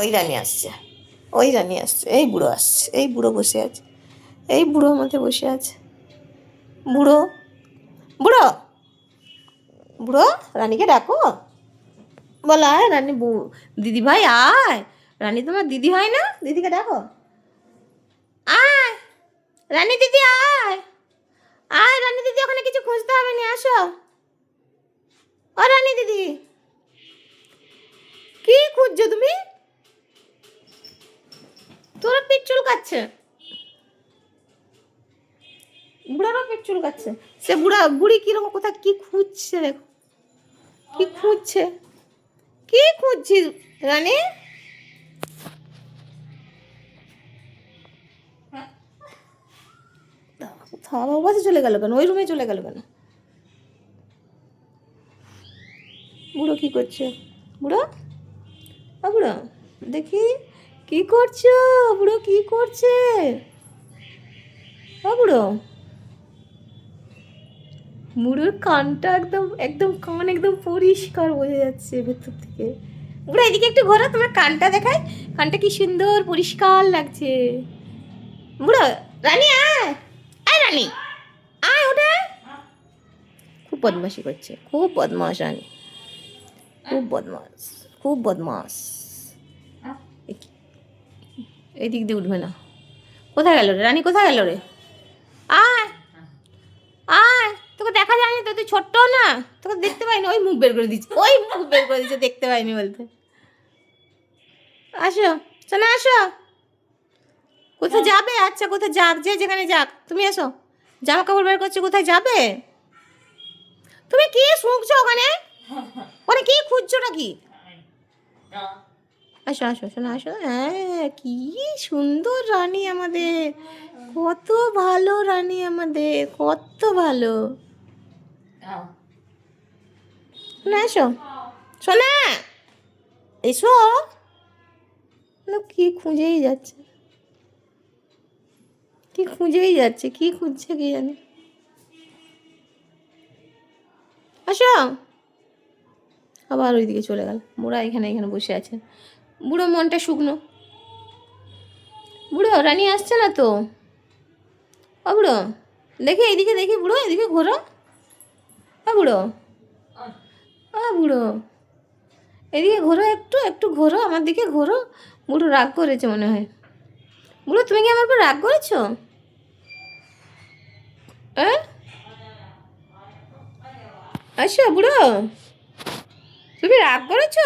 ওই রানী আসছে। ওই রানী আসছে। এই বুড়ো আসছে। এই বুড়ো বসে আছে। এই বুড়ো মধ্যে বসে আছে। বুড়ো? বুড়ো? বুড়ো, রানীকে ডাকো। বলো, আয় রানী দিদি ভাই আয়। রানী তোমার দিদি হয় না? দিদিকে ডাকো। আয়। রানী দিদি, আয়। আয়, রানী দিদি, ওখানে কিছু খুঁজতে হবে না, আসো। ও রানী দিদি। কি খুঁজছো তুমি? তোরা পেট চুলকাচ্ছে। বুড়ারও পেট চুলকাচ্ছে। সে বুড়া, বুড়ি কীরকম কোথায় কি খুঁজছে দেখো। কি খুঁজছে? কি খুঁজছিস রানী? থাবা বাসে চলে গেল কেন? ওই রুমে চলে গেল কেন? বুড়ো কি করছে? বুড়ো? বুড়ো, দেখি। কি করছ? বুড়ো কি করছে? বুড়ো বুড়োর কানটা একদম একদম কান একদম পরিষ্কার বোঝা যাচ্ছে ভেতর থেকে। বুড়ো এদিকে একটু ঘোরো, তোমার কানটা দেখায় কানটা কি সুন্দর, পরিষ্কার লাগছে। বুড়ো রানী, আয়! আয় রানী! আয় ওটা! খুব বদমাশি করছে, খুব বদমাস রানী। খুব বদমাস খুব বদমাস এ- দিক দিয়ে উঠবে না। কোথায় গেল রে? রানী কোথায় গেল রে? আয়! আয়! তোকে দেখা যায়নি তো? তুই ছোট্ট না? তোকে দেখতে পাইনি? ওই মুখ বের করে দিচ্ছে। ওই মুখ বের করে দিচ্ছে দেখতে পাইনি বলতে। আসো শোনা আসো। কোথায় যাবে? আচ্ছা কোথায় যাক? যে যেখানে যাক। তুমি এসো। জামা কাপড় বের করছ কোথায় যাবে? তুমি কি শুকছো ওখানে? ওখানে কি খুঁজছো নাকি? আসো আসো শোনো আসো হ্যাঁ কি সুন্দর রানী আমাদের। কত ভালো রানী আমাদের কত ভালো। না এসো। শোনা এসো। কি খুঁজেই যাচ্ছে? কি খুঁজেই যাচ্ছে? কি খুঁজছে কি জানি? আসো। আবার ওইদিকে চলে গেল। মোরা এখানে এখানে বসে আছে। বুড়ো মনটা শুকনো। বুড়ো, রানী আসছে না তো? ও বুড়ো, দেখি এইদিকে দেখি বুড়ো এদিকে ঘোরো। ও বুড়ো ও বুড়ো, এদিকে ঘোরো একটু একটু ঘোরো, আমার দিকে ঘোরো। বুড়ো রাগ করেছে মনে হয়। বুড়ো, তুমি কি আমার উপর রাগ করেছ? আচ্ছা বুড়ো, তুমি রাগ করেছ?